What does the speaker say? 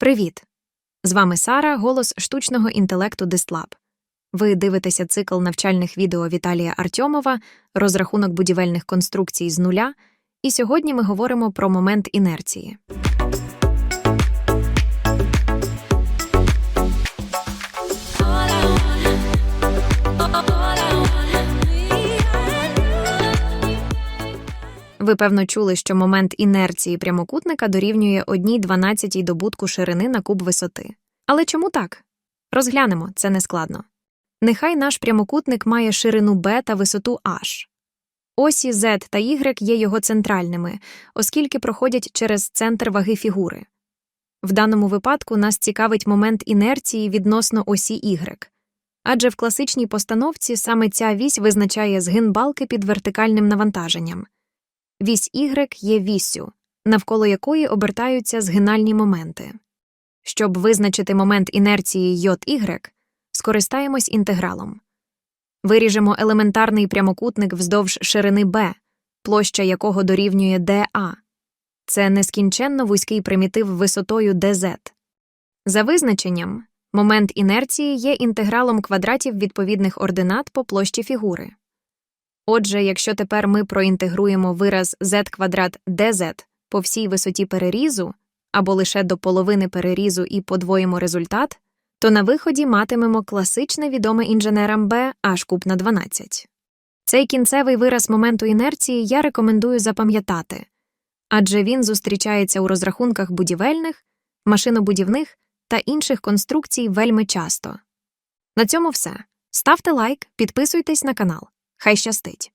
Привіт! З вами Сара, голос штучного інтелекту Дистлаб. Ви дивитеся цикл навчальних відео Віталія Артьомова, розрахунок будівельних конструкцій з нуля, і сьогодні ми говоримо про момент інерції. Ви певно чули, що момент інерції прямокутника дорівнює 1,12 добутку ширини на куб висоти. Але чому так? Розглянемо, це нескладно. Нехай наш прямокутник має ширину b та висоту h. Осі z та y є його центральними, оскільки проходять через центр ваги фігури. В даному випадку нас цікавить момент інерції відносно осі y. Адже в класичній постановці саме ця вісь визначає згин балки під вертикальним навантаженням. Вісь Y є віссю, навколо якої обертаються згинальні моменти. Щоб визначити момент інерції y, скористаємось інтегралом. Виріжемо елементарний прямокутник вздовж ширини b, площа якого дорівнює dA. Це нескінченно вузький примітив висотою dz. За визначенням, момент інерції є інтегралом квадратів відповідних ординат по площі фігури. Отже, якщо тепер ми проінтегруємо вираз z квадрат dz по всій висоті перерізу або лише до половини перерізу і подвоїмо результат, то на виході матимемо класичне відоме інженерам b h куб на 12. Цей кінцевий вираз моменту інерції я рекомендую запам'ятати, адже він зустрічається у розрахунках будівельних, машинобудівних та інших конструкцій вельми часто. На цьому все. Ставте лайк, підписуйтесь на канал. Хай щастить!